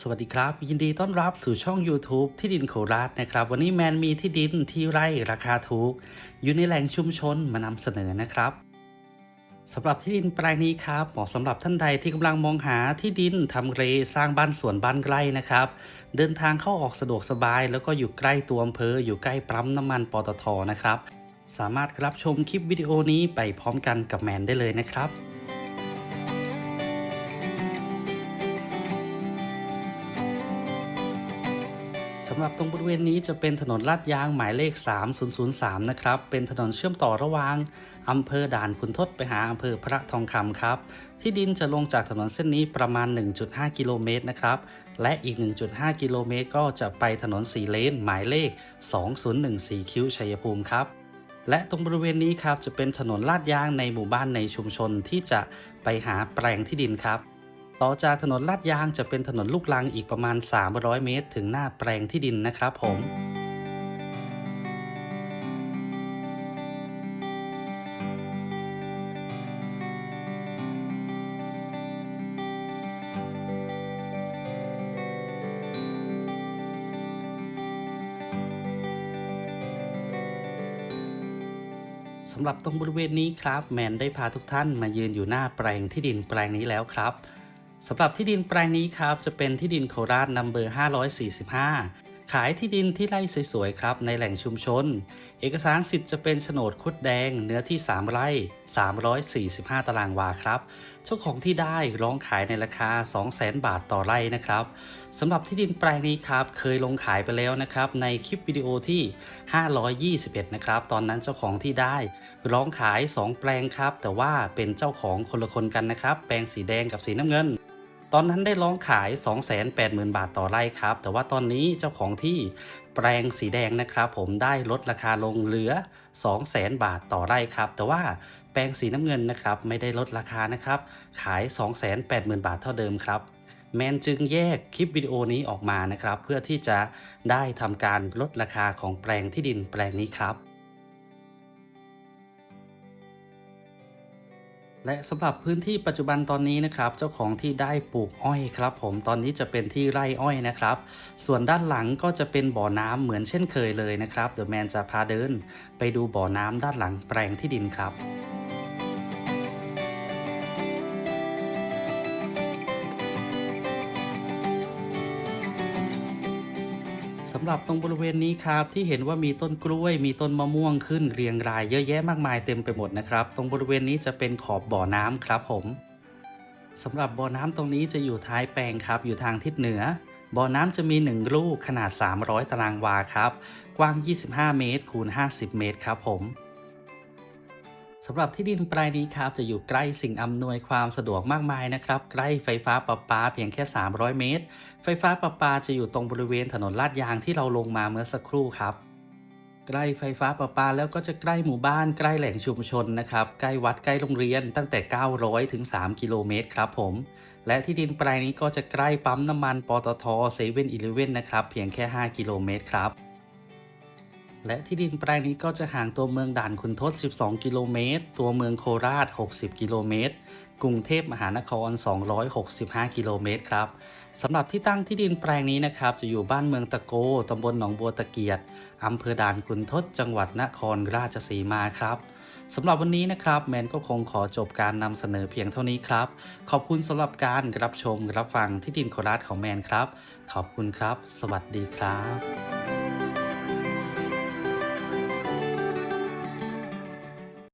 สวัสดีครับ ยินดีต้อนรับสู่ช่อง YouTube ที่ดินโคราชนะครับ วันนี้แมนมีที่ดินที่ไร่ราคาถูก อยู่ในแหล่งชุมชนมานำเสนอนะครับสำหรับที่ดินแปลงนี้ครับเหมาะสำหรับท่านใดที่กำลังมองหาที่ดินทำเลสร้างบ้านสวนบ้านใกล้นะครับ เดินทางเข้าออกสะดวกสบาย แล้วก็อยู่ใกล้ตัวอำเภออยู่ใกล้ปั๊มน้ำมันปตทนะครับ สามารถรับชมคลิปวิดีโอนี้ไปพร้อมกันกับแมนได้เลยนะครับ สำหรับตรงบริเวณนี้จะเป็นถนนลาดยางหมายเลข 3003 นะครับ เป็นถนนเชื่อมต่อระหว่างอำเภอด่านขุนทดไปหาอำเภอพระทองคำครับ ที่ดินจะลงจากถนนเส้นนี้ประมาณ 1.5 กิโลเมตรนะครับ และอีก 1.5 กิโลเมตรก็จะไปถนนสีเลน หมายเลข 2014 คิ้วชัยภูมิครับและตรงบริเวณนี้ครับจะเป็นถนนลาดยางในหมู่บ้านในชุมชนที่จะไปหาแปลงที่ดินครับ ต่อจากถนนลาดยางจะเป็นถนนลูกลังอีกประมาณ 300 เมตร ถึงหน้าแปลงที่ดินนะครับผมสำหรับตรงบริเวณนี้ครับ แมนได้พาทุกท่านมายืนอยู่หน้าแปลงที่ดินแปลงนี้แล้วครับ สำหรับที่ดินแปลงนี้ครับจะเป็นที่ดินโคราชนัมเบอร์ 545 ขายที่ดินที่ไร่สวยๆครับในแหล่งชุมชน เอกสารสิทธิ์จะเป็นโฉนดคุดแดง เนื้อที่ 3 ไร่ 345 ตารางวาครับ เจ้าของที่ได้ร้องขายในราคา 200,000 บาทต่อไร่นะครับสำหรับที่ดินแปลงนี้ครับเคยลงขายไปแล้วนะครับในคลิปวิดีโอที่ 521 นะครับตอนนั้นเจ้าของที่ได้ร้องขาย 2 แปลงครับ แต่ว่าเป็นเจ้าของคนละคนกันนะครับ แปลงสีแดงกับสีน้ำเงิน ตอนนั้นได้ร้องขาย 280,000 บาทต่อไร่ครับ แต่ว่าตอนนี้เจ้าของที่แปลงสีแดงนะครับ ผมได้ลดราคาลงเหลือ 200,000 บาทต่อไร่ครับ แต่ว่าแปลงสีน้ำเงินนะครับไม่ได้ลดราคานะครับ ขาย 280,000 บาทเท่าเดิมครับแมนจึงแยกคลิปวิดีโอนี้ออกมานะครับ เพื่อที่จะได้ทำการลดราคาของแปลงที่ดินแปลงนี้ครับ และสำหรับพื้นที่ปัจจุบันตอนนี้นะครับ เจ้าของที่ได้ปลูกอ้อยครับ ผมตอนนี้จะเป็นที่ไร่อ้อยนะครับ ส่วนด้านหลังก็จะเป็นบ่อน้ำเหมือนเช่นเคยเลยนะครับเดอะแมนจะพาเดิน ไปดูบ่อน้ำด้านหลังแปลงที่ดินครับ สำหรับตรงบริเวณนี้ครับที่เห็นว่ามีต้นกล้วย มีต้นมะม่วงขึ้นเรียงรายเยอะแยะมากมายเต็มไปหมดนะครับ ตรงบริเวณนี้จะเป็นขอบบ่อน้ำครับผมสำหรับบ่อน้ำตรงนี้จะอยู่ท้ายแปลงครับ อยู่ทางทิศเหนือ บ่อน้ำจะมี 1 ลูกขนาด 300 ตารางวาครับ กว้าง 25 เมตรคูณ50 เมตรครับผม สำหรับที่ดินปลายนี้ครับจะอยู่ใกล้สิ่งอำนวยความสะดวกมากมายนะครับ ใกล้ไฟฟ้าประปาเพียงแค่ 300 เมตร ไฟฟ้าประปาจะอยู่ตรงบริเวณถนนลาดยางที่เราลงมาเมื่อสักครู่ครับใกล้ไฟฟ้าประปาแล้วก็จะใกล้หมู่บ้านใกล้แหล่งชุมชนนะครับใกล้วัดใกล้โรงเรียนตั้งแต่ 900 ถึง 3 กิโลเมตรครับผม และที่ดินปลายนี้ก็จะใกล้ปั๊มน้ำมันปตทเซเว่นอีเลเว่นนะครับเพียงแค่ 5 กิโลเมตรครับ และที่ดินแปลงนี้ก็จะห่างตัวเมืองด่านขุนทด 12 กิโลเมตร ตัวเมืองโคราช 60 กิโลเมตร กรุงเทพมหานคร 265 กิโลเมตรครับสำหรับที่ตั้งที่ดินแปลงนี้นะครับ จะอยู่บ้านเมืองตะโกตำบลหนองบัวตะเกียดอำเภอด่านขุนทด จังหวัดนครราชสีมาครับสำหรับวันนี้นะครับ แมนก็คงขอจบการนำเสนอเพียงเท่านี้ครับ ขอบคุณสำหรับการรับชมรับฟังที่ดินโคราชของแมนครับ ขอบคุณครับ สวัสดีครับ